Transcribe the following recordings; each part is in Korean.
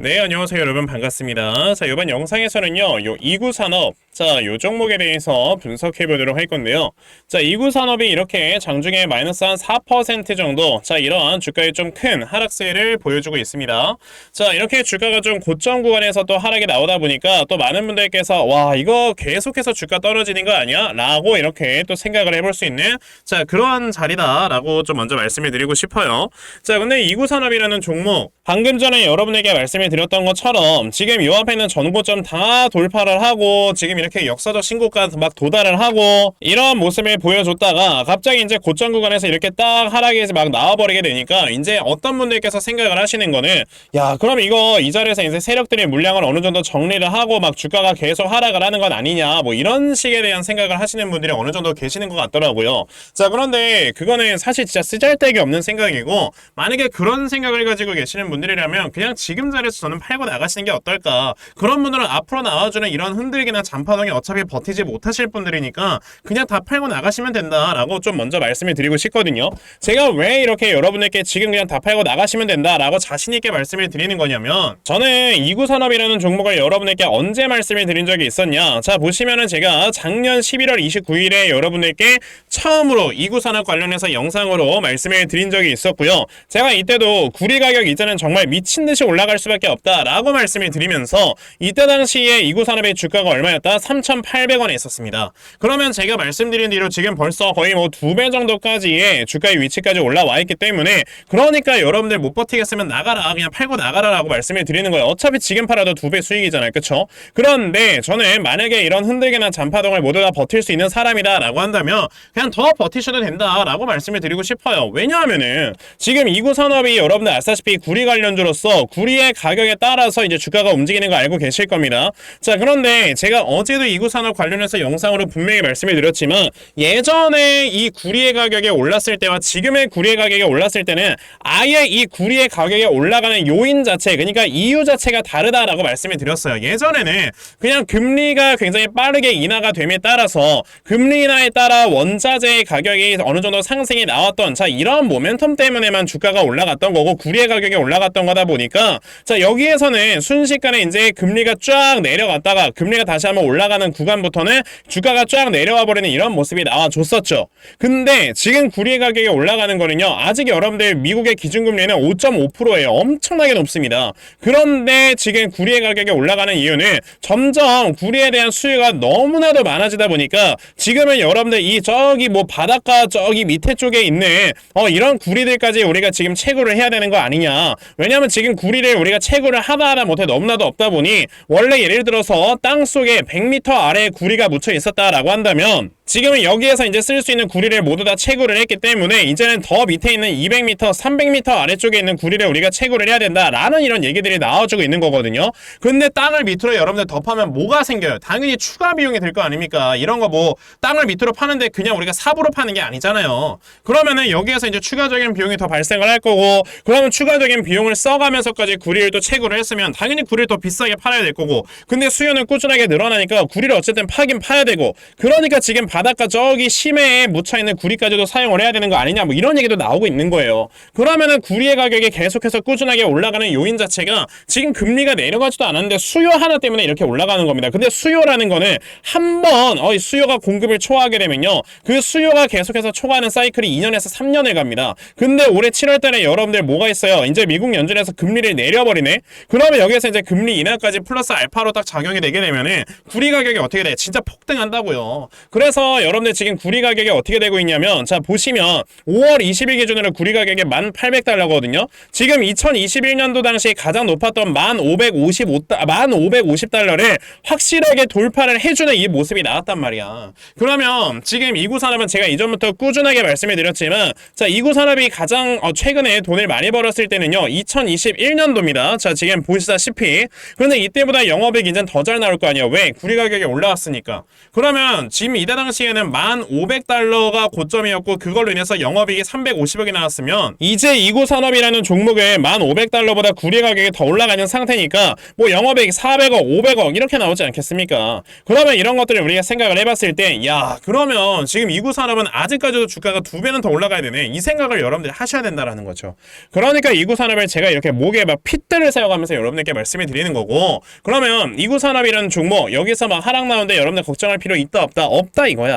네, 안녕하세요, 여러분. 반갑습니다. 자, 이번 영상에서는요, 요 이구 산업, 자, 요 종목에 대해서 분석해 보도록 할 건데요. 자, 이구 산업이 이렇게 장중에 마이너스 한 4% 정도, 자, 이러한 주가의 좀큰 하락세를 보여주고 있습니다. 자, 이렇게 주가가 좀 고점 구간에서 또 하락이 나오다 보니까 또 많은 분들께서, 와, 이거 계속해서 주가 떨어지는 거 아니야? 라고 이렇게 또 생각을 해볼 수 있는, 자, 그러한 자리다라고 좀 먼저 말씀을 드리고 싶어요. 자, 근데 이구 산업이라는 종목, 방금 전에 여러분에게 말씀 을 드렸던 것처럼 지금 요 앞에 있는 전고점 다 돌파를 하고 지금 이렇게 역사적 신고가 막 도달을 하고 이런 모습을 보여줬다가 갑자기 이제 고점 구간에서 이렇게 딱 하락이 막 나와버리게 되니까 이제 어떤 분들께서 생각을 하시는 거는 야 그럼 이거 이 자리에서 이제 세력들의 물량을 어느 정도 정리를 하고 막 주가가 계속 하락을 하는 건 아니냐 뭐 이런 식에 대한 생각을 하시는 분들이 어느 정도 계시는 것 같더라고요. 자 그런데 그거는 사실 진짜 쓰잘데기 없는 생각이고 만약에 그런 생각을 가지고 계시는 분들이라면 그냥 지금 자리에서 저는 팔고 나가시는 게 어떨까? 그런 분들은 앞으로 나와주는 이런 흔들기나 잔파동이 어차피 버티지 못하실 분들이니까 그냥 다 팔고 나가시면 된다라고 좀 먼저 말씀을 드리고 싶거든요. 제가 왜 이렇게 여러분들께 지금 그냥 다 팔고 나가시면 된다라고 자신있게 말씀을 드리는 거냐면 저는 이구산업이라는 종목을 여러분에게 언제 말씀을 드린 적이 있었냐? 자 보시면은 제가 작년 11월 29일에 여러분들께 처음으로 이구산업 관련해서 영상으로 말씀을 드린 적이 있었고요. 제가 이때도 구리 가격 이제는 정말 미친 듯이 올라갈 수밖에 없다라고 말씀을 드리면서 이때 당시에 이구 산업의 주가가 얼마였다? 3,800원에 있었습니다. 그러면 제가 말씀드린 대로 지금 벌써 거의 뭐 두 배 정도까지의 주가의 위치까지 올라와 있기 때문에 그러니까 여러분들 못 버티겠으면 나가라 그냥 팔고 나가라라고 말씀을 드리는 거예요. 어차피 지금 팔아도 두 배 수익이잖아요. 그쵸? 그런데 저는 만약에 이런 흔들기나 잔파동을 모두 다 버틸 수 있는 사람이다 라고 한다면 그냥 더 버티셔도 된다 라고 말씀을 드리고 싶어요. 왜냐하면은 지금 이구 산업이 여러분들 아시다시피 구리 관련주로서 구리의 가 격에 따라서 이제 주가가 움직이는 거 알고 계실 겁니다. 자 그런데 제가 어제도 이구 산업 관련해서 영상으로 분명히 말씀을 드렸지만 예전에 이 구리의 가격이 올랐을 때와 지금의 구리의 가격이 올랐을 때는 아예 이 구리의 가격이 올라가는 요인 자체 그러니까 이유 자체가 다르다라고 말씀을 드렸어요. 예전에는 그냥 금리가 굉장히 빠르게 인하가 됨에 따라서 금리 인하에 따라 원자재의 가격이 어느 정도 상승이 나왔던 자 이런 모멘텀 때문에만 주가가 올라갔던 거고 구리의 가격이 올라갔던 거다 보니까 자 여기에서는 순식간에 이제 금리가 쫙 내려갔다가 금리가 다시 한번 올라가는 구간부터는 주가가 쫙 내려와 버리는 이런 모습이 나와줬었죠. 근데 지금 구리의 가격이 올라가는 거는요 아직 여러분들 미국의 기준금리는 5.5%예요. 엄청나게 높습니다. 그런데 지금 구리의 가격이 올라가는 이유는 점점 구리에 대한 수요가 너무나도 많아지다 보니까 지금은 여러분들 이 저기 뭐 바닷가 저기 밑에 쪽에 있는 어 이런 구리들까지 우리가 지금 채굴을 해야 되는 거 아니냐 왜냐면 지금 구리를 우리가 채굴을 하다 하다 못해 너무나도 없다 보니 원래 예를 들어서 땅 속에 100m 아래에 구리가 묻혀 있었다라고 한다면 지금은 여기에서 이제 쓸 수 있는 구리를 모두 다 채굴을 했기 때문에 이제는 더 밑에 있는 200m, 300m 아래쪽에 있는 구리를 우리가 채굴을 해야 된다라는 이런 얘기들이 나와주고 있는 거거든요. 근데 땅을 밑으로 여러분들 더 파면 뭐가 생겨요? 당연히 추가 비용이 될거 아닙니까? 이런 거 뭐 땅을 밑으로 파는데 그냥 우리가 삽으로 파는 게 아니잖아요. 그러면은 여기에서 이제 추가적인 비용이 더 발생을 할 거고 그러면 추가적인 비용을 써가면서까지 구리를 또 채굴을 했으면 당연히 구리를 더 비싸게 팔아야 될 거고 근데 수요는 꾸준하게 늘어나니까 구리를 어쨌든 파긴 파야 되고 그러니까 지금 바 닷가 저기 심해에 묻혀있는 구리까지도 사용을 해야 되는 거 아니냐 뭐 이런 얘기도 나오고 있는 거예요. 그러면은 구리의 가격이 계속해서 꾸준하게 올라가는 요인 자체가 지금 금리가 내려가지도 않았는데 수요 하나 때문에 이렇게 올라가는 겁니다. 근데 수요라는 거는 한번 어, 이 수요가 공급을 초과하게 되면요. 그 수요가 계속해서 초과하는 사이클이 2년에서 3년을 갑니다. 근데 올해 7월 달에 여러분들 뭐가 있어요? 이제 미국 연준에서 금리를 내려버리네? 그러면 여기에서 이제 금리 인하까지 플러스 알파로 딱 작용이 되게 되면은 구리 가격이 어떻게 돼? 진짜 폭등한다고요. 그래서 여러분들 지금 구리 가격이 어떻게 되고 있냐면 자 보시면 5월 20일 기준으로 구리 가격이 1,800달러거든요. 지금 2021년도 당시 가장 높았던 1,555 1,550달러를 확실하게 돌파를 해주는 이 모습이 나왔단 말이야. 그러면 지금 이구 산업은 제가 이전부터 꾸준하게 말씀을 드렸지만 자 이구 산업이 가장 어, 최근에 돈을 많이 벌었을 때는요 2021년도입니다. 자 지금 보시다시피 그런데 이때보다 영업이익 이제 더 잘 나올 거 아니야. 왜? 구리 가격이 올라왔으니까. 그러면 지금 이때 당시 당시에는 1,500달러가 고점이었고 그걸로 인해서 영업이익이 350억이 나왔으면 이제 이구 산업이라는 종목에 1,500달러보다 구리 가격이 더 올라가는 상태니까 뭐 영업이익 400억, 500억 이렇게 나오지 않겠습니까? 그러면 이런 것들을 우리가 생각을 해봤을 때, 야 그러면 지금 이구 산업은 아직까지도 주가가 두 배는 더 올라가야 되네. 이 생각을 여러분들이 하셔야 된다라는 거죠. 그러니까 이구 산업을 제가 이렇게 목에 막 핏대를 세워가면서 여러분들께 말씀을 드리는 거고, 그러면 이구 산업이라는 종목 여기서 막 하락 나오는데 여러분들 걱정할 필요 있다 없다 없다 이거야.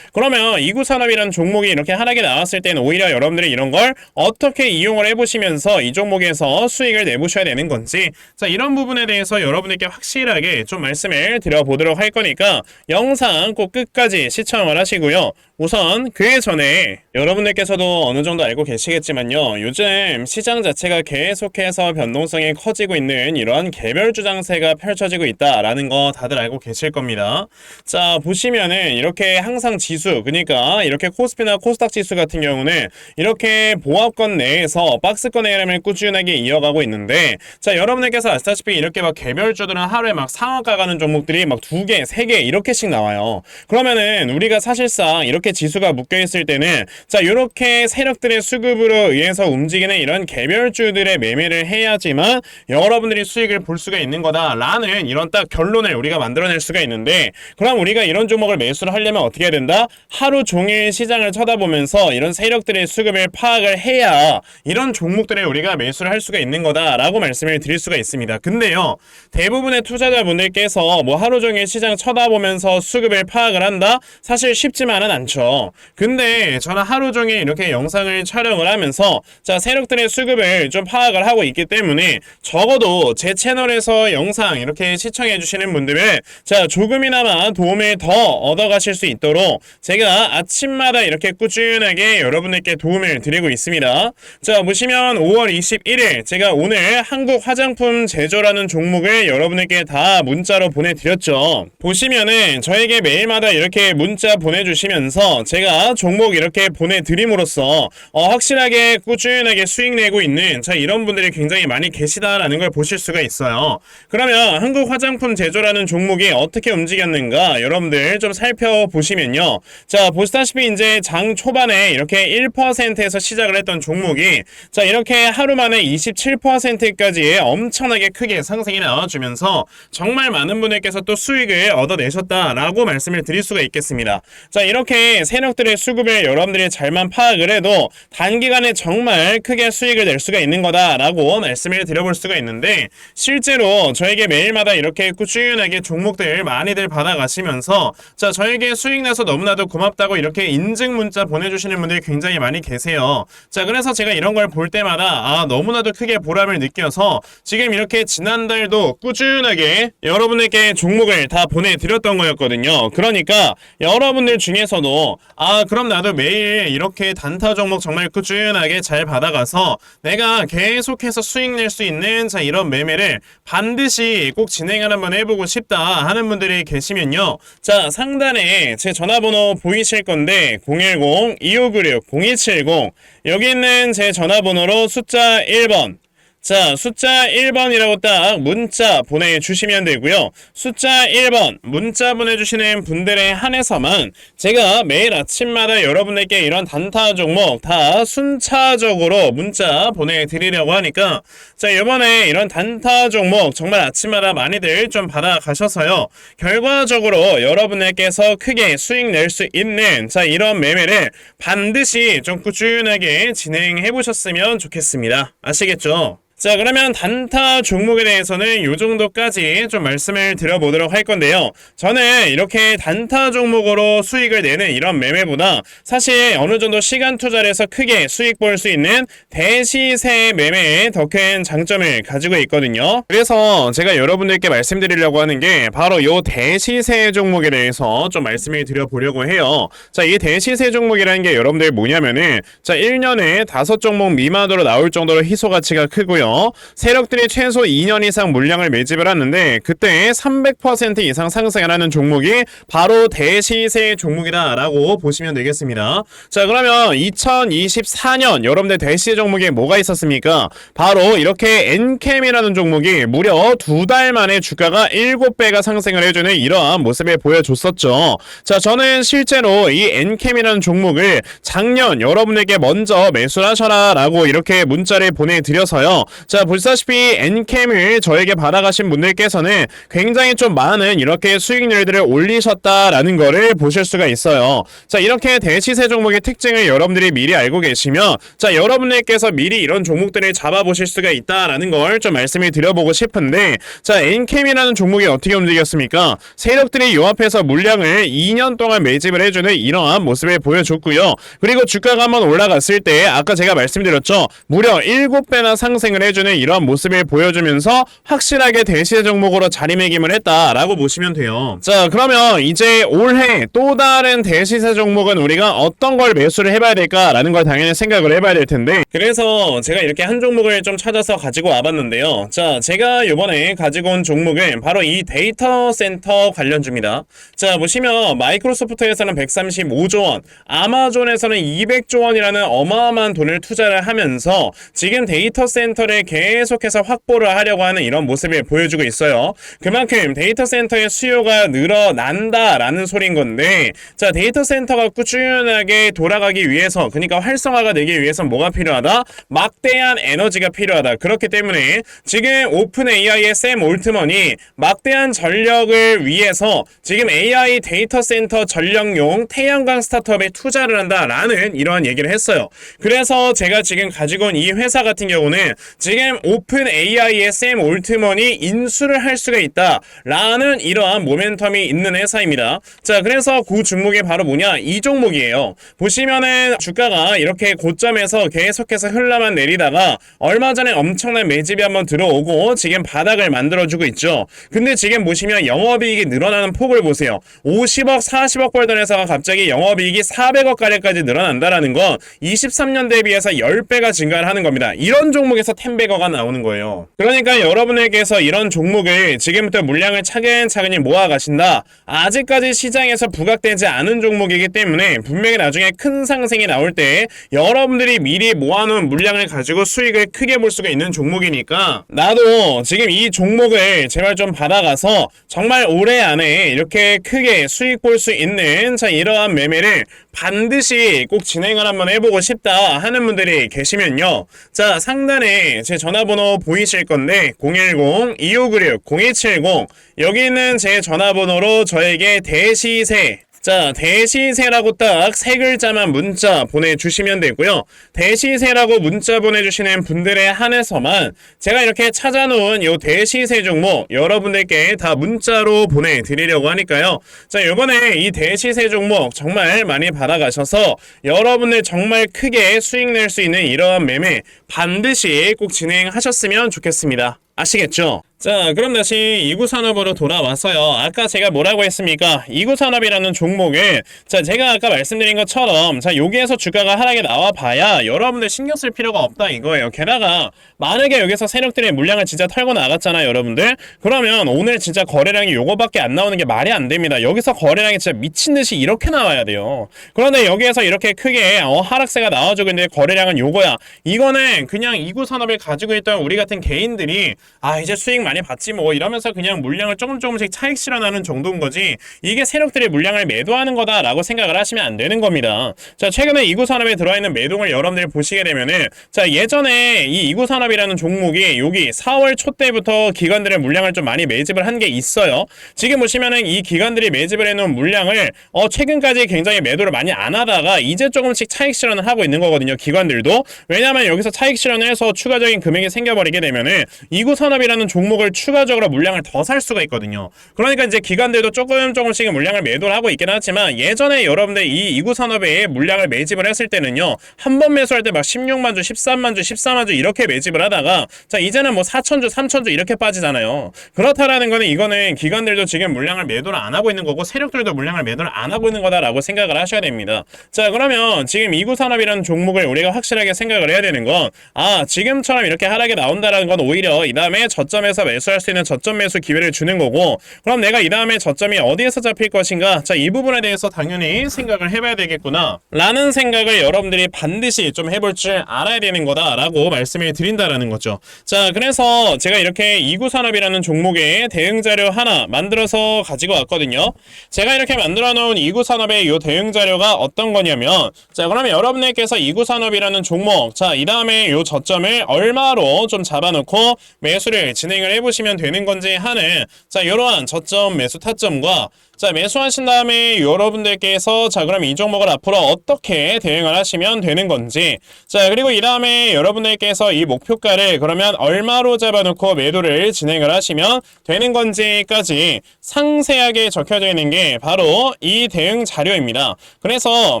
그러면 이구 산업이라는 종목이 이렇게 하락이 나왔을 때는 오히려 여러분들이 이런 걸 어떻게 이용을 해보시면서 이 종목에서 수익을 내보셔야 되는 건지, 자 이런 부분에 대해서 여러분들께 확실하게 좀 말씀을 드려보도록 할 거니까 영상 꼭 끝까지 시청을 하시고요. 우선 그 전에 여러분들께서도 어느 정도 알고 계시겠지만요. 요즘 시장 자체가 계속해서 변동성이 커지고 있는 이러한 개별 주장세가 펼쳐지고 있다라는 거 다들 알고 계실 겁니다. 자, 보시면은 이렇게 항상 지수, 그러니까 이렇게 코스피나 코스닥 지수 같은 경우는 이렇게 보합권 내에서 박스권의 흐름을 꾸준하게 이어가고 있는데 자, 여러분들께서 아시다시피 이렇게 막 개별주들은 하루에 막 상한가 가는 종목들이 막 두 개, 세 개 이렇게씩 나와요. 그러면은 우리가 사실상 이렇게 지수가 묶여 있을 때는 자, 이렇게 세력들의 수급으로 의해서 움직이는 이런 개별주들의 매매를 해야지만 여러분들이 수익을 볼 수가 있는 거다라는 이런 딱 결론을 우리가 만들어낼 수가 있는데 그럼 우리가 이런 종목을 매수를 하려면 어떻게 해야 된다? 하루 종일 시장을 쳐다보면서 이런 세력들의 수급을 파악을 해야 이런 종목들을 우리가 매수를 할 수가 있는 거다라고 말씀을 드릴 수가 있습니다. 근데요, 대부분의 투자자분들께서 뭐 하루 종일 시장 쳐다보면서 수급을 파악을 한다? 사실 쉽지만은 않죠. 근데 저는 하루 종일 이렇게 영상을 촬영을 하면서 자, 세력들의 수급을 좀 파악을 하고 있기 때문에 적어도 제 채널에서 영상 이렇게 시청해 주시는 분들은 자, 조금이나마 도움을 더 얻어가실 수 있도록 제가 아침마다 이렇게 꾸준하게 여러분들께 도움을 드리고 있습니다. 자, 보시면 5월 21일 제가 오늘 한국 화장품 제조라는 종목을 여러분에게 다 문자로 보내드렸죠. 보시면은 저에게 매일마다 이렇게 문자 보내주시면서 제가 종목 이렇게 보내드림으로써 어, 확실하게 꾸준하게 수익 내고 있는 자 이런 분들이 굉장히 많이 계시다라는 걸 보실 수가 있어요. 그러면 한국 화장품 제조라는 종목이 어떻게 움직였는가 여러분들 좀 살펴보 시면요. 자 보시다시피 이제 장 초반에 이렇게 1%에서 시작을 했던 종목이 자 이렇게 하루 만에 27%까지 엄청나게 크게 상승이 나와주면서 정말 많은 분들께서 또 수익을 얻어내셨다라고 말씀을 드릴 수가 있겠습니다. 자 이렇게 세력들의 수급을 여러분들이 잘만 파악을 해도 단기간에 정말 크게 수익을 낼 수가 있는 거다라고 말씀을 드려볼 수가 있는데 실제로 저에게 매일마다 이렇게 꾸준하게 종목들 많이들 받아가시면서 자 저에게 수익 내서 너무나도 고맙다고 이렇게 인증 문자 보내주시는 분들이 굉장히 많이 계세요. 자 그래서 제가 이런 걸 볼 때마다 아 너무나도 크게 보람을 느껴서 지금 이렇게 지난달도 꾸준하게 여러분에게 종목을 다 보내드렸던 거였거든요. 그러니까 여러분들 중에서도 아 그럼 나도 매일 이렇게 단타 종목 정말 꾸준하게 잘 받아가서 내가 계속해서 수익 낼 수 있는 자 이런 매매를 반드시 꼭 진행을 한번 해보고 싶다 하는 분들이 계시면요. 자 상단에 제 전화번호 보이실 건데 010-2596-0270 여기 있는 제 전화번호로 숫자 1번 자, 숫자 1번이라고 딱 문자 보내주시면 되고요. 숫자 1번 문자 보내주시는 분들에 한해서만 제가 매일 아침마다 여러분들께 이런 단타 종목 다 순차적으로 문자 보내드리려고 하니까 자, 이번에 이런 단타 종목 정말 아침마다 많이들 좀 받아가셔서요. 결과적으로 여러분들께서 크게 수익 낼 수 있는 자, 이런 매매를 반드시 좀 꾸준하게 진행해 보셨으면 좋겠습니다. 아시겠죠? 자 그러면 단타 종목에 대해서는 이 정도까지 좀 말씀을 드려보도록 할 건데요. 저는 이렇게 단타 종목으로 수익을 내는 이런 매매보다 사실 어느 정도 시간 투자를 해서 크게 수익 볼 수 있는 대시세 매매에 더 큰 장점을 가지고 있거든요. 그래서 제가 여러분들께 말씀드리려고 하는 게 바로 이 대시세 종목에 대해서 좀 말씀을 드려보려고 해요. 자, 이 대시세 종목이라는 게 여러분들 뭐냐면은 자, 1년에 다섯 종목 미만으로 나올 정도로 희소 가치가 크고요. 세력들이 최소 2년 이상 물량을 매집을 하는데 그때 300% 이상 상승을 하는 종목이 바로 대시세 종목이다라고 보시면 되겠습니다. 자 그러면 2024년 여러분들 대시세 종목에 뭐가 있었습니까? 바로 이렇게 엔캠이라는 종목이 무려 두 달 만에 주가가 7배가 상승을 해주는 이러한 모습을 보여줬었죠. 자 저는 실제로 이 엔캠이라는 종목을 작년 여러분에게 먼저 매수하셔라 라고 이렇게 문자를 보내드려서요. 자 보시다시피 엔캠을 저에게 받아가신 분들께서는 굉장히 좀 많은 이렇게 수익률들을 올리셨다라는 거를 보실 수가 있어요. 자 이렇게 대시세 종목의 특징을 여러분들이 미리 알고 계시면 자 여러분들께서 미리 이런 종목들을 잡아보실 수가 있다라는 걸 좀 말씀을 드려보고 싶은데 자 엔캠이라는 종목이 어떻게 움직였습니까? 세력들이 요 앞에서 물량을 2년 동안 매집을 해주는 이러한 모습을 보여줬고요. 그리고 주가가 한번 올라갔을 때 아까 제가 말씀드렸죠. 무려 7배나 상승을 해주는 이러한 모습을 보여주면서 확실하게 대시세 종목으로 자리매김을 했다라고 보시면 돼요. 자 그러면 이제 올해 또 다른 대시세 종목은 우리가 어떤 걸 매수를 해봐야 될까라는 걸 당연히 생각을 해봐야 될 텐데 그래서 제가 이렇게 한 종목을 좀 찾아서 가지고 와봤는데요. 자 제가 이번에 가지고 온 종목은 바로 이 데이터 센터 관련주입니다. 자 보시면 마이크로소프트에서는 135조 원, 아마존에서는 200조 원이라는 어마어마한 돈을 투자를 하면서 지금 데이터 센터를 계속해서 확보를 하려고 하는 이런 모습을 보여주고 있어요. 그만큼 데이터 센터의 수요가 늘어난다라는 소린 건데 자 데이터 센터가 꾸준하게 돌아가기 위해서 그러니까 활성화가 되기 위해서 뭐가 필요하다? 막대한 에너지가 필요하다. 그렇기 때문에 지금 오픈 AI의 샘 올트먼이 막대한 전력을 위해서 지금 AI 데이터 센터 전력용 태양광 스타트업에 투자를 한다라는 이러한 얘기를 했어요. 그래서 제가 지금 가지고 온 이 회사 같은 경우는 지금 오픈 AI의 샘 올트먼이 인수를 할 수가 있다라는 이러한 모멘텀이 있는 회사입니다. 자, 그래서 그 종목이 바로 뭐냐? 이 종목이에요. 보시면은 주가가 이렇게 고점에서 계속해서 흘러만 내리다가 얼마 전에 엄청난 매집이 한번 들어오고 지금 바닥을 만들어주고 있죠. 근데 지금 보시면 영업이익이 늘어나는 폭을 보세요. 50억, 40억 벌던 회사가 갑자기 영업이익이 400억 가량까지 늘어난다라는 건 23년 대비해서 10배가 증가를 하는 겁니다. 이런 종목에서 템 1,300억가 나오는 거예요. 그러니까 여러분에게서 이런 종목을 지금부터 물량을 차근차근히 모아가신다. 아직까지 시장에서 부각되지 않은 종목이기 때문에 분명히 나중에 큰 상승이 나올 때 여러분들이 미리 모아놓은 물량을 가지고 수익을 크게 볼 수가 있는 종목이니까 나도 지금 이 종목을 제발 좀 받아가서 정말 올해 안에 이렇게 크게 수익 볼 수 있는 자 이러한 매매를 반드시 꼭 진행을 한번 해보고 싶다 하는 분들이 계시면요. 자 상단에 제 전화번호 보이실 건데 010-2596-0270 여기 있는 제 전화번호로 저에게 대시세 자, 대시세라고 딱 세 글자만 문자 보내주시면 되고요. 대시세라고 문자 보내주시는 분들에 한해서만 제가 이렇게 찾아놓은 요 대시세 종목 여러분들께 다 문자로 보내드리려고 하니까요. 자, 요번에 이 대시세 종목 정말 많이 받아가셔서 여러분들 정말 크게 수익 낼 수 있는 이러한 매매 반드시 꼭 진행하셨으면 좋겠습니다. 아시겠죠? 자, 그럼 다시 이구산업으로 돌아왔어요. 아까 제가 뭐라고 했습니까? 이구산업이라는 종목을 자, 제가 아까 말씀드린 것처럼 자, 여기에서 주가가 하락이 나와 봐야 여러분들 신경 쓸 필요가 없다 이거예요. 게다가 만약에 여기서 세력들의 물량을 진짜 털고 나갔잖아요, 여러분들. 그러면 오늘 진짜 거래량이 요거밖에 안 나오는 게 말이 안 됩니다. 여기서 거래량이 진짜 미친 듯이 이렇게 나와야 돼요. 그런데 여기에서 이렇게 크게 어, 하락세가 나와주고 있는데 거래량은 요거야. 이거는 그냥 이구산업을 가지고 있던 우리 같은 개인들이 아, 이제 수익 많이 받지 뭐 이러면서 그냥 물량을 조금 조금씩 차익 실현하는 정도인 거지 이게 세력들이 물량을 매도하는 거다라고 생각을 하시면 안 되는 겁니다. 자 최근에 이구 산업에 들어있는 매동을 여러분들이 보시게 되면은 자 예전에 이 이구 산업이라는 종목이 여기 4월 초 때부터 기관들의 물량을 좀 많이 매집을 한 게 있어요. 지금 보시면은 이 기관들이 매집을 해놓은 물량을 어 최근까지 굉장히 매도를 많이 안 하다가 이제 조금씩 차익 실현을 하고 있는 거거든요. 기관들도 왜냐하면 여기서 차익 실현을 해서 추가적인 금액이 생겨버리게 되면은 이구 이구 산업이라는 종목을 추가적으로 물량을 더 살 수가 있거든요. 그러니까 이제 기관들도 조금 조금씩 물량을 매도를 하고 있긴 하지만 예전에 여러분들 이 이구 산업에 물량을 매집을 했을 때는요. 한 번 매수할 때 막 16만 주, 13만 주, 14만 주 이렇게 매집을 하다가 자 이제는 뭐 4천 주, 3천 주 이렇게 빠지잖아요. 그렇다라는 거는 이거는 기관들도 지금 물량을 매도를 안 하고 있는 거고 세력들도 물량을 매도를 안 하고 있는 거다라고 생각을 하셔야 됩니다. 자 그러면 지금 이구 산업이라는 종목을 우리가 확실하게 생각을 해야 되는 건 아 지금처럼 이렇게 하락이 나온다라는 건 오히려 이 다음에 저점에서 매수할 수 있는 저점 매수 기회를 주는 거고 그럼 내가 이 다음에 저점이 어디에서 잡힐 것인가? 자 이 부분에 대해서 당연히 생각을 해봐야 되겠구나. 라는 생각을 여러분들이 반드시 좀 해볼 줄 알아야 되는 거다라고 말씀을 드린다라는 거죠. 자 그래서 제가 이렇게 이구 산업이라는 종목의 대응 자료 하나 만들어서 가지고 왔거든요. 제가 이렇게 만들어 놓은 이구 산업의 요 대응 자료가 어떤 거냐면 자 그러면 여러분들께서 이구 산업이라는 종목 자 이 다음에 요 저점을 얼마로 좀 잡아놓고 매 수를 진행을 해보시면 되는 건지 하는 자 이러한 저점 매수 타점과 자 매수하신 다음에 여러분들께서 자 그럼 이 종목을 앞으로 어떻게 대응을 하시면 되는 건지 자 그리고 이 다음에 여러분들께서 이 목표가를 그러면 얼마로 잡아놓고 매도를 진행을 하시면 되는 건지까지 상세하게 적혀져 있는 게 바로 이 대응 자료입니다. 그래서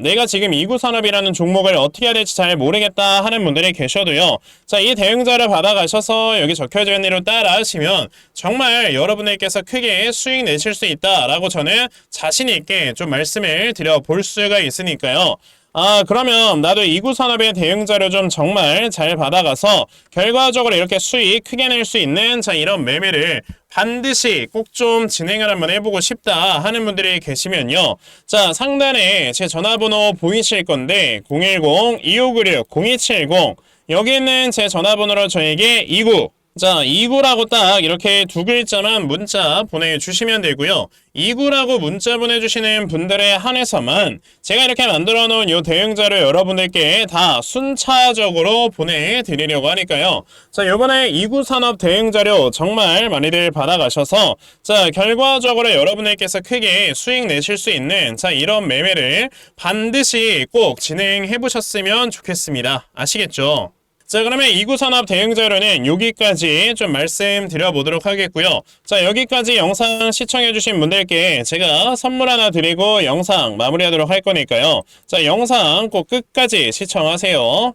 내가 지금 이구산업이라는 종목을 어떻게 해야 될지 잘 모르겠다 하는 분들이 계셔도요. 자 이 대응 자료 받아가셔서 여기 적혀 져 있는 대로 따라하시면 정말 여러분들께서 크게 수익 내실 수 있다라고 저는 자신 있게 좀 말씀을 드려 볼 수가 있으니까요. 아 그러면 나도 이구 산업의 대응 자료 좀 정말 잘 받아가서 결과적으로 이렇게 수익 크게 낼 수 있는 자 이런 매매를 반드시 꼭 좀 진행을 한번 해보고 싶다 하는 분들이 계시면요. 자 상단에 제 전화번호 보이실 건데 010-2596-0270 여기 있는 제 전화번호로 저에게 이구 자, 2구라고 딱 이렇게 두 글자만 문자 보내주시면 되고요. 2구라고 문자 보내주시는 분들에 한해서만 제가 이렇게 만들어 놓은 이 대응자를 여러분들께 다 순차적으로 보내드리려고 하니까요. 자, 요번에 2구 산업 대응 자료 정말 많이들 받아가셔서 자, 결과적으로 여러분들께서 크게 수익 내실 수 있는 자, 이런 매매를 반드시 꼭 진행해 보셨으면 좋겠습니다. 아시겠죠? 자 그러면 이구산업 대응자료는 여기까지 좀 말씀드려 보도록 하겠고요. 자 여기까지 영상 시청해 주신 분들께 제가 선물 하나 드리고 영상 마무리하도록 할 거니까요. 자 영상 꼭 끝까지 시청하세요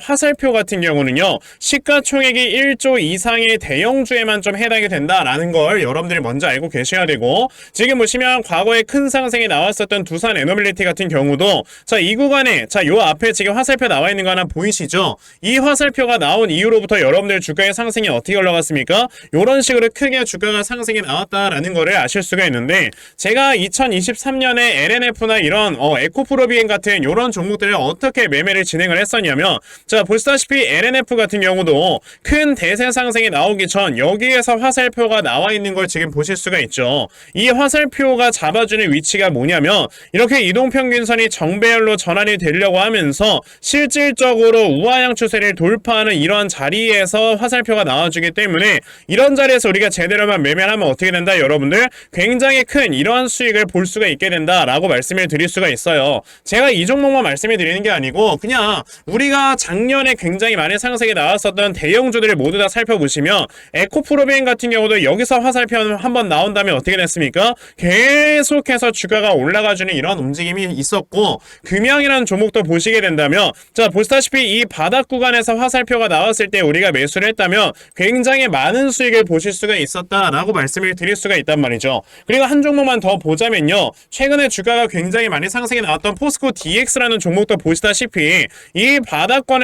화살표 같은 경우는요 시가총액이 1조 이상의 대형주에만 좀 해당이 된다라는 걸 여러분들이 먼저 알고 계셔야 되고 지금 보시면 과거에 큰 상승이 나왔었던 두산 에너빌리티 같은 경우도 자 이 구간에 자 요 앞에 지금 화살표 나와 있는 거 하나 보이시죠? 이 화살표가 나온 이후로부터 여러분들 주가의 상승이 어떻게 올라갔습니까? 요런 식으로 크게 주가가 상승이 나왔다라는 거를 아실 수가 있는데 제가 2023년에 LNF나 이런 어, 에코프로비엔 같은 요런 종목들을 어떻게 매매를 진행을 했었냐면 자 보시다시피 LNF 같은 경우도 큰 대세 상승이 나오기 전 여기에서 화살표가 나와 있는 걸 지금 보실 수가 있죠. 이 화살표가 잡아주는 위치가 뭐냐면 이렇게 이동평균선이 정배열로 전환이 되려고 하면서 실질적으로 우하향 추세를 돌파하는 이런 자리에서 화살표가 나와주기 때문에 이런 자리에서 우리가 제대로만 매매하면 어떻게 된다 여러분들 굉장히 큰 이러한 수익을 볼 수가 있게 된다라고 말씀을 드릴 수가 있어요. 제가 이 종목만 말씀을 드리는 게 아니고 그냥 우리가 장 작년에 굉장히 많이 상승이 나왔었던 대형주들을 모두 다 살펴보시면 에코프로비엔 같은 경우도 여기서 화살표 한번 나온다면 어떻게 됐습니까? 계속해서 주가가 올라가주는 이런 움직임이 있었고 금양이라는 종목도 보시게 된다면 자 보시다시피 이 바닥 구간에서 화살표가 나왔을 때 우리가 매수를 했다면 굉장히 많은 수익을 보실 수가 있었다라고 말씀을 드릴 수가 있단 말이죠. 그리고 한 종목만 더 보자면요. 최근에 주가가 굉장히 많이 상승이 나왔던 포스코 DX라는 종목도 보시다시피 이 바닥권에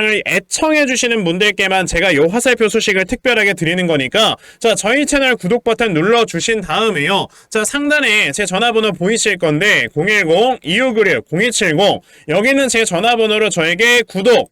을 애청해 주시는 분들께만 제가 요 화살표 소식을 특별하게 드리는 거니까 자 저희 채널 구독 버튼 눌러 주신 다음에요. 자 상단에 제 전화번호 보이실 건데 010-2596-0270 여기는 제 전화번호로 저에게 구독